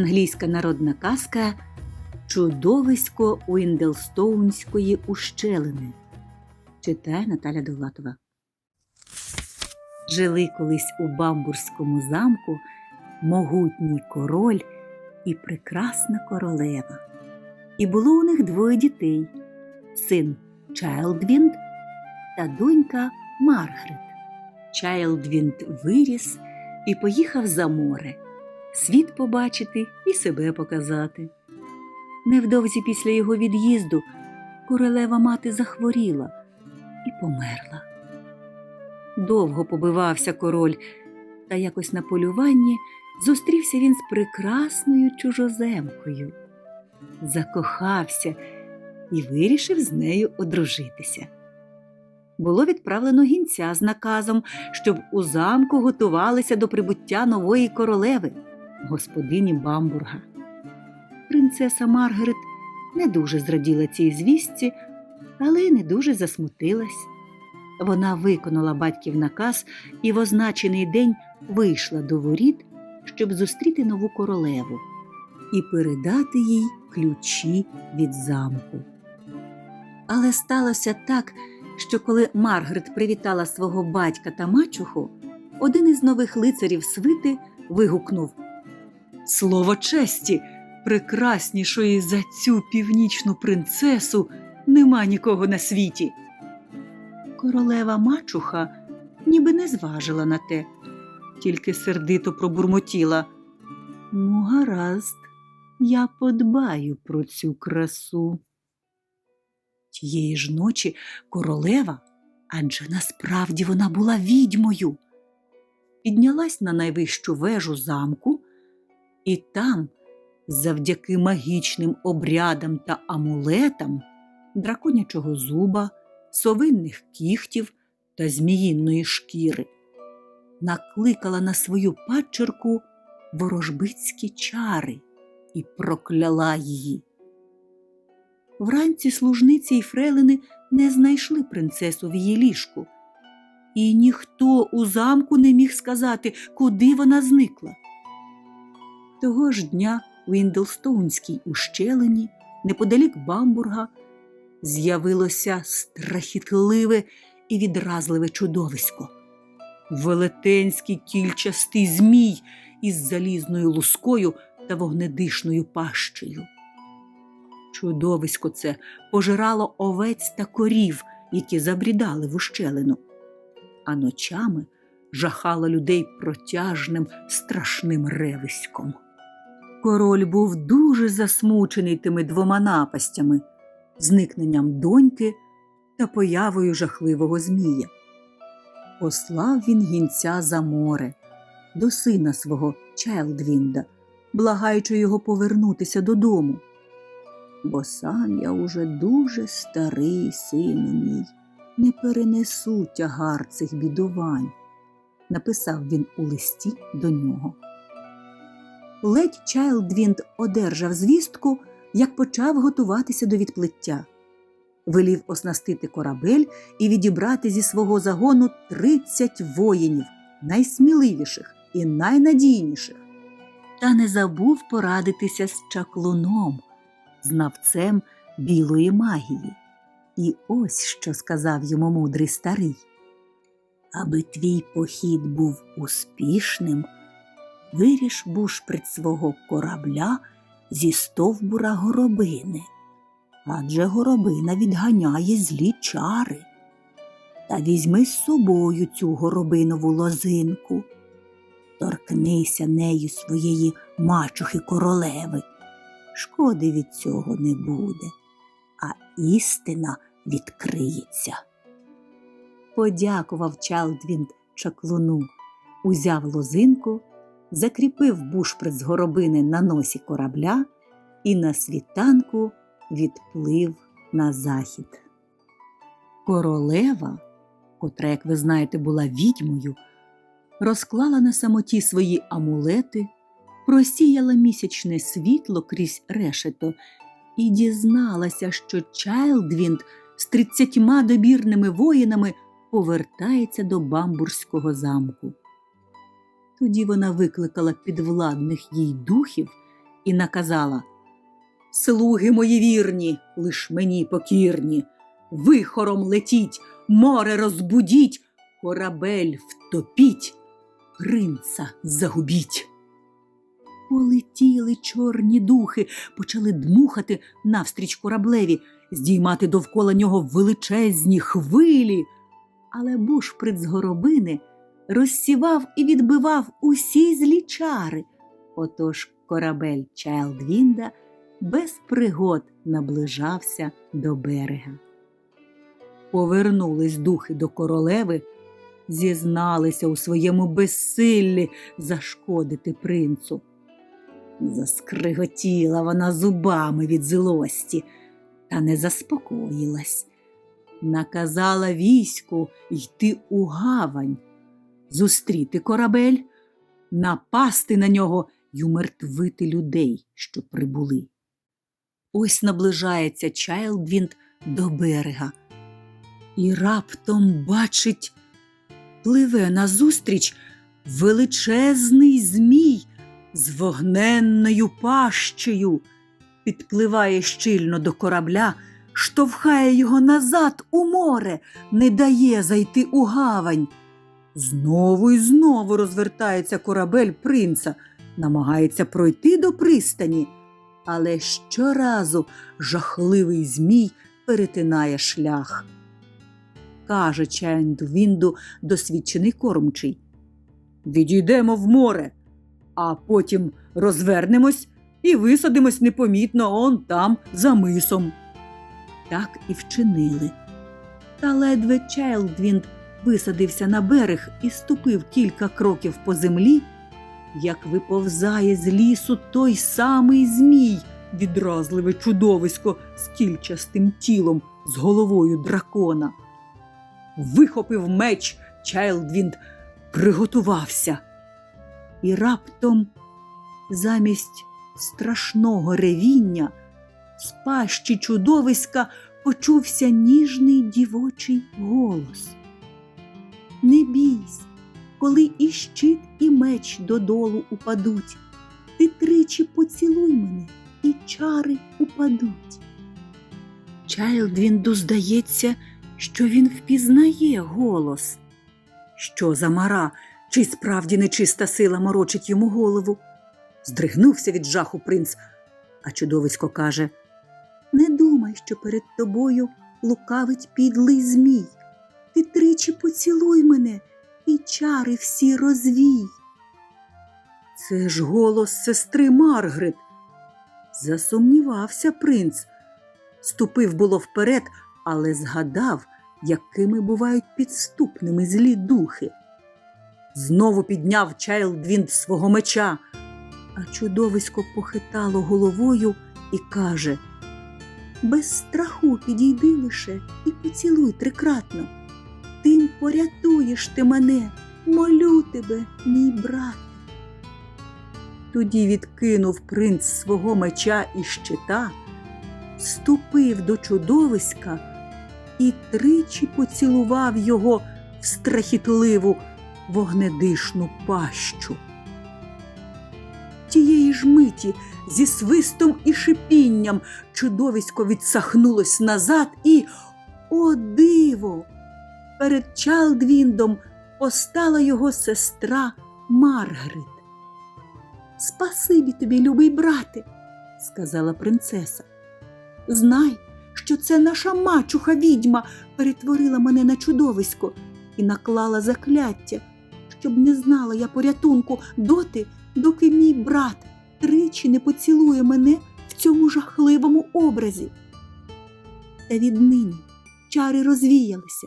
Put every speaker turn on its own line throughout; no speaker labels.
англійська народна казка Чудовисько Уіндлстоунської ущелини. Читає Наталя Довлатова. Жили колись у Бамбурському замку могутній король і прекрасна королева. І було у них двоє дітей син Чайлдвінд та донька Маргарет. Чайлдвінд виріс і поїхав за море, світ побачити і себе показати. Невдовзі після його від'їзду королева мати захворіла і померла. Довго побивався король, та якось на полюванні зустрівся він з прекрасною чужоземкою, закохався і вирішив з нею одружитися. Було відправлено гінця з наказом, щоб у замку готувалися до прибуття нової королеви, господині Бамбурга. Принцеса Маргарет не дуже зраділа цій звістці, але й не дуже засмутилась. Вона виконала батьків наказ і в означений день вийшла до воріт, щоб зустріти нову королеву і передати їй ключі від замку. Але сталося так, що коли Маргарет привітала свого батька та мачуху, один із нових лицарів свити вигукнув Слово честі, прекраснішої за цю північну принцесу нема нікого на світі. Королева мачуха ніби не зважила на те, тільки сердито пробурмотіла. Ну, гаразд, я подбаю про цю красу. Тієї ж ночі королева, адже насправді вона була відьмою, піднялась на найвищу вежу замку, і там, завдяки магічним обрядам та амулетам, драконячого зуба, совинних кіхтів та зміїної шкіри, накликала на свою падчерку ворожбицькі чари і прокляла її. Вранці служниці й фрелини не знайшли принцесу в її ліжку, і ніхто у замку не міг сказати, куди вона зникла. Того ж дня у Індлстоунській ущелині, неподалік Бамбурга, з'явилося страхітливе і відразливе чудовисько. Велетенський кільчастий змій із залізною лускою та вогнедишною пащею. Чудовисько це пожирало овець та корів, які забрідали в ущелину, а ночами жахало людей протяжним страшним ревиськом. Король був дуже засмучений тими двома напастями, зникненням доньки та появою жахливого змія. Послав він гінця за море до сина свого Чайлдвінда, благаючи його повернутися додому. Бо сам я уже дуже старий, сину мій, не перенесу тягар цих бідувань, написав він у листі до нього. Ледь Чайлдвінд одержав звістку, як почав готуватися до відплиття. Велів оснастити корабель і відібрати зі свого загону тридцять воїнів, найсміливіших і найнадійніших. Та не забув порадитися з чаклуном, знавцем білої магії. І ось що сказав йому мудрий старий. Аби твій похід був успішним, виріш бушприт свого корабля зі стовбура горобини, адже горобина відганяє злі чари. Та візьми з собою цю горобинову лозинку, торкнися нею своєї мачухи королеви. Шкоди від цього не буде, а істина відкриється. Подякував Чалдвінд чаклуну, узяв лозинку, закріпив бушприт з горобини на носі корабля і на світанку відплив на захід. Королева, котра, як ви знаєте, була відьмою, розклала на самоті свої амулети, просіяла місячне світло крізь решето і дізналася, що Чайлдвінд з тридцятьма добірними воїнами повертається до Бамбурського замку. Тоді вона викликала підвладних їй духів і наказала Слуги мої вірні, лиш мені покірні, вихором летіть, море розбудіть, корабель втопіть, принца загубіть. Полетіли чорні духи, почали дмухати навстріч кораблеві, здіймати довкола нього величезні хвилі. Але з горобини розсівав і відбивав усі злі чари. Отож корабель Чайлдвінда без пригод наближався до берега. Повернулись духи до королеви, зізналися у своєму безсиллі зашкодити принцу. Заскриготіла вона зубами від злості, та не заспокоїлась. Наказала війську йти у гавань, зустріти корабель, напасти на нього й умертвити людей, що прибули. Ось наближається Чайлдвінд до берега, і раптом бачить, пливе назустріч величезний змій з вогненною пащею, підпливає щільно до корабля, штовхає його назад у море, не дає зайти у гавань. Знову і знову розвертається корабель принца, намагається пройти до пристані, але щоразу жахливий змій перетинає шлях. Каже Чайндвінду досвідчений кормчий. Відійдемо в море, а потім розвернемось і висадимось непомітно он там за мисом. Так і вчинили. Та ледве Чайлдвінд висадився на берег і ступив кілька кроків по землі, як виповзає з лісу той самий змій, відразливе чудовисько з кільчастим тілом, з головою дракона. Вихопив меч, Чайлдвінд приготувався. І раптом, замість страшного ревіння, з пащі чудовиська почувся ніжний дівочий голос. Не бійсь, коли і щит, і меч додолу упадуть. Ти тричі поцілуй мене, і чари упадуть. Чайлдвінду здається, що він впізнає голос. Що за мара, чи справді нечиста сила морочить йому голову? Здригнувся від жаху принц, а чудовисько каже Не думай, що перед тобою лукавить підлий змій. Ти тричі поцілуй мене і чари всі розвій. Це ж голос сестри Маргрет. Засумнівався принц. Ступив було вперед, але згадав, якими бувають підступними злі духи. Знову підняв Чайлдвінд свого меча, а чудовисько похитало головою і каже Без страху підійди лише і поцілуй трикратно. Тим порятуєш ти мене, молю тебе, мій брат. Тоді відкинув принц свого меча і щита, ступив до чудовиська і тричі поцілував його в страхітливу вогнедишну пащу. Тієї ж миті зі свистом і шипінням чудовисько відсахнулось назад і, о диво! Перед Чалдвіндом постала його сестра Маргрет. Спасибі тобі, любий брате, сказала принцеса. Знай, що це наша мачуха відьма перетворила мене на чудовисько і наклала закляття, щоб не знала я порятунку доти, доки мій брат тричі не поцілує мене в цьому жахливому образі. Та віднині чари розвіялися,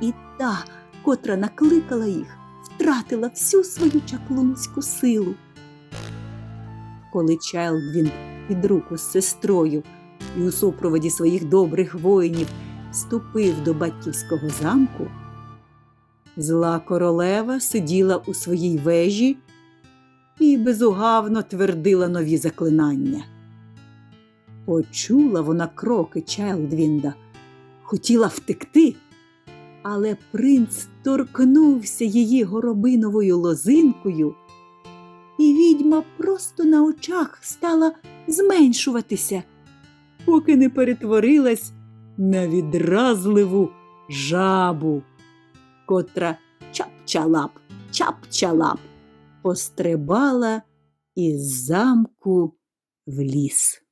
і та, котра накликала їх, втратила всю свою чаклунську силу. Коли Чайлдвін під руку з сестрою і у супроводі своїх добрих воїнів ступив до батьківського замку, зла королева сиділа у своїй вежі і безугавно твердила нові заклинання. Почула вона кроки Чайлдвінда, хотіла втекти, але принц торкнувся її горобиновою лозинкою і відьма просто на очах стала зменшуватися, поки не перетворилась на відразливу жабу, котра чап-чалап, чап-чалап пострибала із замку в ліс.